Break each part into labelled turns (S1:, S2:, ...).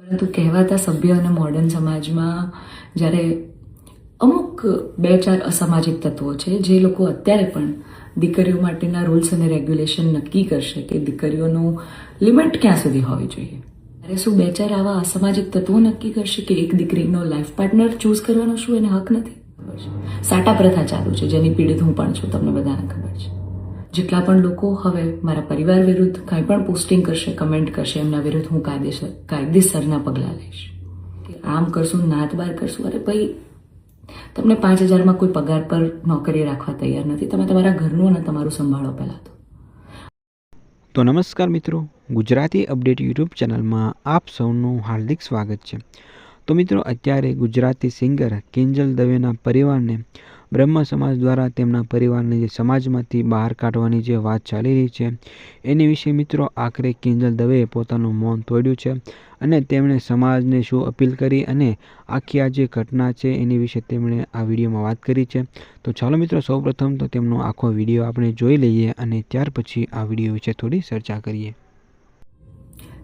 S1: પરંતુ કહેવાતા સભ્ય અને મોડર્ન સમાજમાં જ્યારે અમુક બે ચાર અસામાજિક તત્વો છે, જે લોકો અત્યારે પણ દીકરીઓ માટેના રૂલ્સ અને રેગ્યુલેશન નક્કી કરશે કે દીકરીઓનું લિમિટ ક્યાં સુધી હોવી જોઈએ. ત્યારે શું બે ચાર આવા અસામાજિક તત્વો નક્કી કરશે કે એક દીકરીનો લાઈફ પાર્ટનર ચૂઝ કરવાનો શું એને હક નથી? સાટા પ્રથા ચાલુ છે, જેની પીડિત હું પણ છું, તમને બધાને ખબર છે. જેટલા પણ લોકો હવે મારા પરિવાર વિરુદ્ધ કાંઈ પણ પોસ્ટિંગ કરશે કમેન્ટ કરશે, એમના વિરુદ્ધ હું કાયદેસર કાયદેસરના પગલાં લઈશ. આમ કરશું, નાત બાર કરશું. અરે ભાઈ, તમને પાંચ હજારમાં કોઈ પગાર પર નોકરી રાખવા તૈયાર નથી. તમે તમારા ઘરનું અને તમારું સંભાળો પહેલાં તો.
S2: તો નમસ્કાર મિત્રો. ગુજરાતી અપડેટ યુટ્યુબ ચેનલમાં આપ સૌનું હાર્દિક સ્વાગત છે. તો મિત્રો, અત્યારે ગુજરાતી સિંગર કિંજલ દવેના પરિવારને બ્રહ્મ સમાજ દ્વારા તેમના પરિવારને જે સમાજમાંથી બહાર કાઢવાની જે વાત ચાલી રહી છે, એની વિશે મિત્રો આખરે કિંજલ દવેએ પોતાનું મૌન તોડ્યું છે અને તેમણે સમાજને શું અપીલ કરી અને આખી આ જે ઘટના છે એની વિશે તેમણે આ વિડીયોમાં વાત કરી છે. તો ચાલો મિત્રો, સૌપ્રથમ તો તેમનો આખો વીડિયો આપણે જોઈ લઈએ અને ત્યાર પછી આ વીડિયો વિશે થોડી ચર્ચા કરીએ.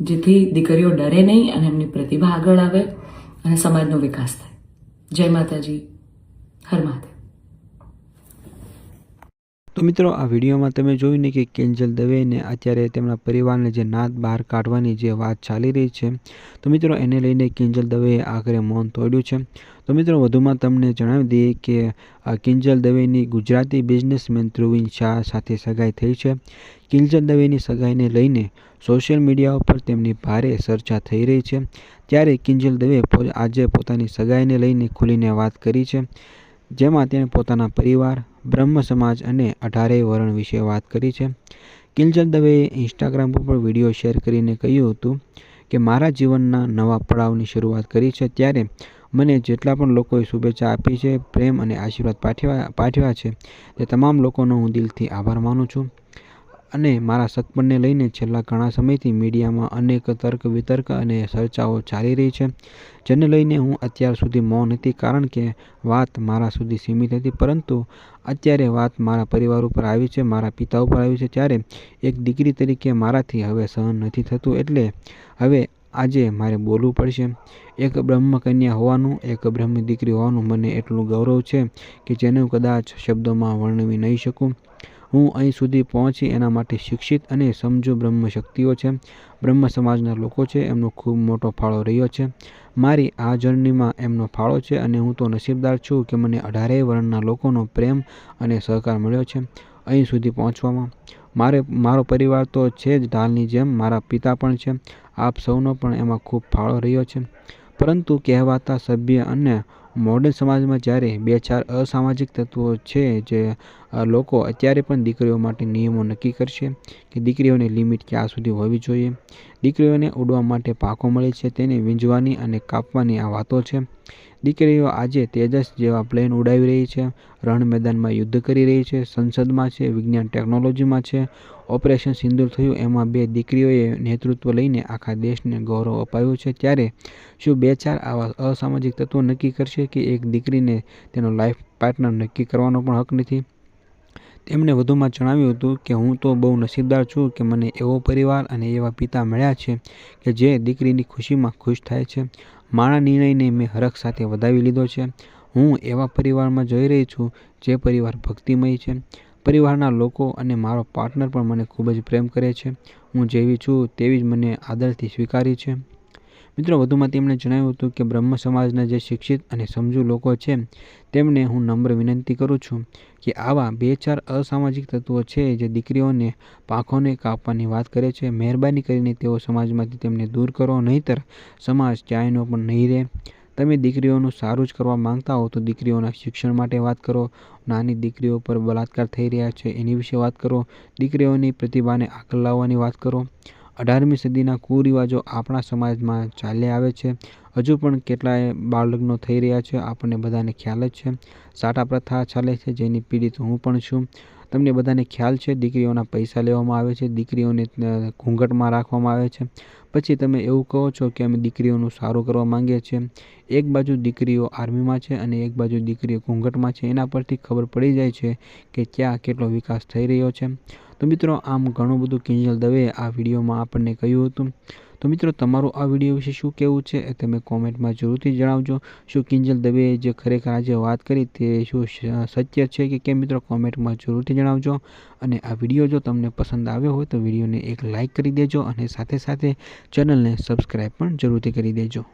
S1: જેથી દીકરીઓ ડરે નહીં અને એમની પ્રતિભા આગળ આવે અને સમાજનો વિકાસ થાય. જય માતાજી. હર માતા
S2: તો મિત્રો, આ વિડીયોમાં તમે જોયું કે કેન્જલ દવેને અત્યારે તેમના પરિવારને જે નાદ બહાર કાઢવાની જે વાત ચાલી રહી છે, તો મિત્રો, એને લઈને કિંજલ દવેએ આખરે મૌન તોડ્યું છે. તો મિત્રો, વધુમાં તમને જણાવી દઈએ કે કિંજલ દવેની ગુજરાતી બિઝનેસમેન ધ્રુવીન શાહ સાથે સગાઈ થઈ છે. કિંજલ દવેની સગાઈને લઈને સોશિયલ મીડિયા ઉપર તેમની ભારે ચર્ચા થઈ રહી છે. ત્યારે કિંજલ દવે આજે પોતાની સગાઈને લઈને ખુલીને વાત કરી છે, જેમાં તેણે પોતાના પરિવાર, બ્રહ્મ સમાજ અને અઢારેય વરણ વિશે વાત કરી છે. કિંજલ દવેએ ઇન્સ્ટાગ્રામ ઉપર વીડિયો શેર કરીને કહ્યું હતું કે, મારા જીવનના નવા પડાવની શરૂઆત કરી છે, ત્યારે મને જેટલા પણ લોકોએ શુભેચ્છા આપી છે, પ્રેમ અને આશીર્વાદ પાઠવ્યા પાઠવ્યા છે, તે તમામ લોકોનો હું દિલથી આભાર માનું છું. અને મારા સગપણને લઈને છેલ્લા ઘણા સમયથી મીડિયામાં અનેક તર્ક વિતર્ક અને ચર્ચાઓ ચાલી રહી છે, જેને લઈને હું અત્યાર સુધી મૌન હતી કારણ કે વાત મારા સુધી સીમિત હતી, પરંતુ અત્યારે વાત મારા પરિવાર ઉપર આવી છે, મારા પિતા ઉપર આવી છે, ત્યારે એક દીકરી તરીકે મારાથી હવે સહન નથી થતું, એટલે હવે આજે મારે બોલવું પડશે. એક બ્રહ્મ કન્યા હોવાનું, એક બ્રહ્મ દીકરી હોવાનું મને એટલું ગૌરવ છે કે જેને હું કદાચ શબ્દોમાં વર્ણવી નહીં શકું. હું અહીં સુધી પહોંચી એના માટે શિક્ષિત અને સમજુ બ્રહ્મ શક્તિઓ છે. બ્રહ્મ સમાજના લોકો છે, એમનો ખૂબ મોટો ફાળો રહ્યો છે. મારી આ જર્નીમાં એમનો ફાળો છે અને હું તો નસીબદાર છું કે મને અઢારેય વર્ણના લોકોનો પ્રેમ અને સહકાર મળ્યો છે અહીં સુધી પહોંચવામાં. મારે, મારો પરિવાર તો છે જ ઢાલની જેમ, મારા પિતા પણ છે, આપ સૌનો પણ એમાં ખૂબ ફાળો રહ્યો છે. પરંતુ કહેવાતા સભ્ય અને મોડર્ન સમાજમાં જ્યારે બે ચાર અસામાજિક તત્વો છે જે લોકો અત્યારે પણ દીકરીઓ માટે નિયમો નક્કી કરશે કે દીકરીઓની લિમિટ ક્યાં સુધી હોવી જોઈએ. દીકરીઓને ઉડવા માટે પાકો મળે છે, તેને વીંઝવાની અને કાપવાની આ વાતો છે. દીકરીઓ આજે તેજસ જેવા પ્લેન ઉડાવી રહી છે, રણ મેદાનમાં યુદ્ધ કરી રહી છે, સંસદમાં છે, વિજ્ઞાન ટેકનોલોજીમાં છે. ઓપરેશન સિંદૂર થયું, એમાં બે દીકરીઓએ નેતૃત્વ લઈને આખા દેશને ગૌરવ અપાવ્યું છે. ત્યારે શું બે ચાર આવા અસામાજિક તત્વો નક્કી કરશે કે એક દીકરીને તેનો લાઈફ પાર્ટનર નક્કી કરવાનો પણ હક નથી? તેમણે વધુમાં જણાવ્યું હતું કે હું તો બહુ નસીબદાર છું કે મને એવો પરિવાર અને એવા પિતા મળ્યા છે કે જે દીકરીની ખુશીમાં ખુશ થાય છે. મારા નિર્ણયને મેં હરખ સાથે વધાવી લીધો છે. હું એવા પરિવારમાં જઈ રહી છું જે પરિવાર ભક્તિમય છે. પરિવારના લોકો અને મારો પાર્ટનર પણ મને ખૂબ જ પ્રેમ કરે છે. હું જેવી છું તેવી જ મને આદરથી સ્વીકારી છે. મિત્રો, વધુમાં તેમણે જણાવ્યું હતું કે બ્રહ્મ સમાજના જે શિક્ષિત અને સમજુ લોકો છે, તેમને હું નમ્ર વિનંતી કરું છું કે આવા બે ચાર અસામાજિક તત્વો છે જે દીકરીઓને પાંખોને કાપવાની વાત કરે છે, મહેરબાની કરીને તેઓ સમાજમાંથી તેમને દૂર કરો, નહીંતર સમાજ ક્યાંયનો પણ નહીં રહે. તમે દીકરીઓનું સારું જ કરવા માંગતા હો તો દીકરીઓના શિક્ષણ માટે વાત કરો. નાની દીકરીઓ પર બલાત્કાર થઈ રહ્યા છે એની વિશે વાત કરો. દીકરીઓની પ્રતિભાને આગળ લાવવાની વાત કરો. અઢારમી સદીના કુરિવાજો આપણા સમાજમાં ચાલ્યા આવે છે. હજુ પણ કેટલાય બાળલગ્નો થઈ રહ્યા છે. આપણને બધાને ખ્યાલ જ છે. સાટા પ્રથા ચાલે છે. જેની પીડિત હું પણ છું. તમને બધાને ખ્યાલ છે. દીકરીઓના પૈસા લેવામાં આવે છે. દીકરીઓને ઘૂંઘટમાં રાખવામાં આવે છે. પછી તમે એવું કહો છો કે અમે દીકરીઓનું સારું કરવા માંગીએ છીએ. એક બાજુ દીકરીઓ આર્મીમાં છે અને એક બાજુ દીકરીઓ ઘૂંઘટમાં છે. એના પરથી ખબર પડી જાય છે કે ક્યાં કેટલો વિકાસ થઈ રહ્યો છે. તો મિત્રો, આમ ઘણું બધું કિંજલ દવે આ વિડીયોમાં આપણને કહ્યું હતું. તો મિત્રો, તમારું આ વીડિયો વિશે શું કહેવું છે એ તમે કોમેન્ટમાં જરૂરથી જણાવજો. શું કિંજલ દવેએ જે ખરેખર આજે વાત કરી તે શું સત્ય છે કે કેમ મિત્રો, કોમેન્ટમાં જરૂરથી જણાવજો. અને આ વીડિયો જો તમને પસંદ આવ્યો હોય તો વિડીયોને એક લાઇક કરી દેજો અને સાથે સાથે ચેનલને સબસ્ક્રાઈબ પણ જરૂરથી કરી દેજો.